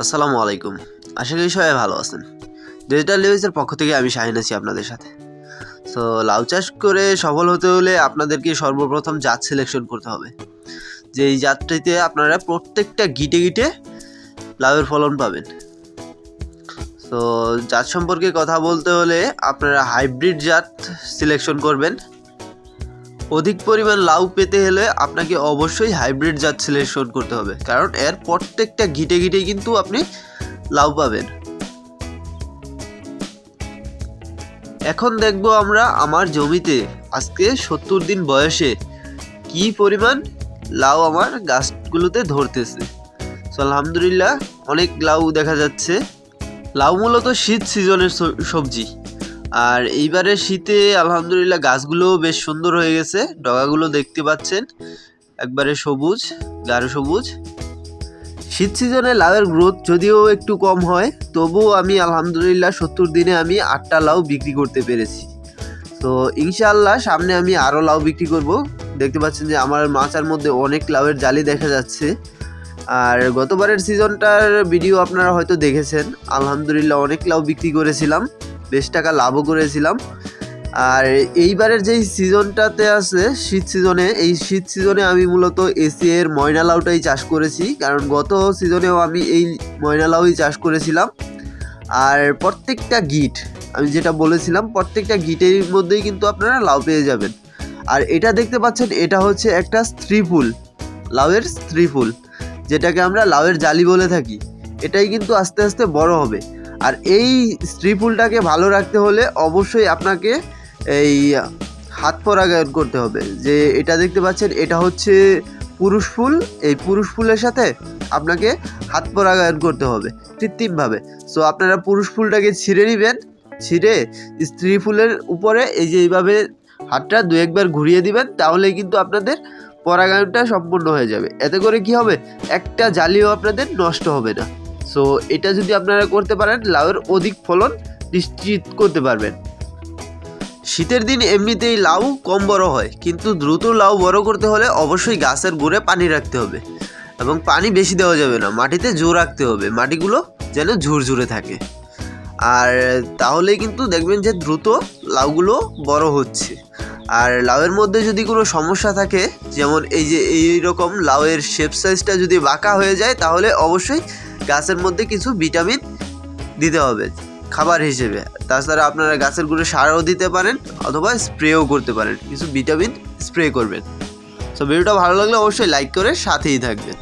আসসালামু আলাইকুম। আশা করি সবাই ভালো আছেন। ডিজিটাল নিউজের পক্ষ থেকে আমি শাহিন আছি আপনাদের সাথে। তো লাউ চাষ করে সফল হতে হলে আপনাদেরকে সর্বপ্রথম জাত সিলেকশন করতে হবে। যে এই জাতটিতে আপনারা প্রত্যেকটা গিটে গিটে লাউয়ের ফলন পাবেন। তো জাত সম্পর্কে কথা বলতে হলে আপনারা হাইব্রিড জাত সিলেকশন করবেন। অধিক পরিমাণ লাউ পেতে হলে আপনাকে অবশ্যই হাইব্রিড জাত সিলেকশন করতে হবে। কারণ এর প্রত্যেকটা গিটে গিটে কিন্তু আপনি লাউ পাবেন। এখন দেখব আমরা আমার জমিতে আজকে সত্তর দিন বয়সে কি পরিমাণ লাউ আমার গাছগুলোতে ধরতেছে। তো আলহামদুলিল্লাহ অনেক লাউ দেখা যাচ্ছে। লাউ মূলত শীত সিজনের সবজি। আর এইবারে শীতে আলহামদুলিল্লাহ গাছগুলোও বেশ সুন্দর হয়ে গেছে। ডগাগুলো দেখতে পাচ্ছেন। একবারে সবুজ, গাঢ় সবুজ। শীত সিজনে লাউয়ের গ্রোথ যদিও একটু কম হয়, তবুও আমি আলহামদুলিল্লাহ সত্তর দিনে আমি আটটা লাউ বিক্রি করতে পেরেছি। তো ইনশাআল্লাহ সামনে আমি আরও লাউ বিক্রি করব। দেখতে পাচ্ছেন যে আমার মাচার মধ্যে অনেক লাউয়ের জালি দেখা যাচ্ছে। আর গতবারের সিজনটার ভিডিও আপনারা হয়তো দেখেছেন। আলহামদুলিল্লাহ অনেক লাউ বিক্রি করেছিলাম। বেশ টাকা লাভও করেছিলাম। আর এইবারের যেই সিজনটাতে আছে শীত সিজনে, এই শীত সিজনে আমি মূলত এসি এর ময়না লাউটাই চাষ করেছি। কারণ গত সিজনেও আমি এই ময়না লাউই চাষ করেছিলাম। আর প্রত্যেকটা গিট, আমি যেটা বলেছিলাম, প্রত্যেকটা গিটের মধ্যেই কিন্তু আপনারা লাউ পেয়ে যাবেন। আর এটা দেখতে পাচ্ছেন, এটা হচ্ছে একটা স্ত্রী ফুল লাউয়ের স্ত্রী ফুল যেটাকে আমরা লাউয়ের জালি বলে থাকি। এটাই কিন্তু আস্তে আস্তে বড় হবে। আর এই স্ত্রী ফুলটাকে ভালো রাখতে হলে অবশ্যই আপনাকে এই হাত পরাগায়ন করতে হবে। যে এটা দেখতে পাচ্ছেন, এটা হচ্ছে পুরুষ ফুল। এই পুরুষ ফুলের সাথে আপনাকে হাত পরাগায়ন করতে হবে কৃত্রিমভাবে। সো আপনারা পুরুষ ফুলটাকে ছিঁড়ে নেবেন। ছিঁড়ে স্ত্রী ফুলের উপরে এই যে এইভাবে হাতটা দু একবার ঘুরিয়ে দিবেন, তাহলে কিন্তু আপনাদের পরাগায়নটা সম্পূর্ণ হয়ে যাবে। এতে করে কি হবে? একটা জালিও আপনাদের নষ্ট হবে না। সো এটা যদি আপনারা করতে পারেন, লাউয়ের অধিক ফলন নিশ্চিত করতে পারবেন। শীতের দিন এমনিতেই লাউ কম বড় হয়, কিন্তু দ্রুত লাউ বড় করতে হলে অবশ্যই গাছের গোড়ে পানি রাখতে হবে এবং পানি বেশি দেওয়া যাবে না, মাটিতে জোর রাখতে হবে, মাটিগুলো যেন ঝুরঝুরে থাকে। আর তাহলেই কিন্তু দেখবেন যে দ্রুত লাউগুলো বড় হচ্ছে। আর লাউয়ের মধ্যে যদি কোনো সমস্যা থাকে, যেমন এই যে এই রকম লাউয়ের শেপ সাইজটা যদি বাঁকা হয়ে যায়, তাহলে অবশ্যই গাছের মধ্যে কিছু ভিটামিন দিতে হবে, খাবার হিসেবে। তাছাড়া আপনারা গাছের গুঁড়ো সারও দিতে পারেন অথবা স্প্রেও করতে পারেন। কিছু ভিটামিন স্প্রে করবেন। সো ভিডিওটা ভালো লাগলে অবশ্যই লাইক করে সাথেই থাকবেন।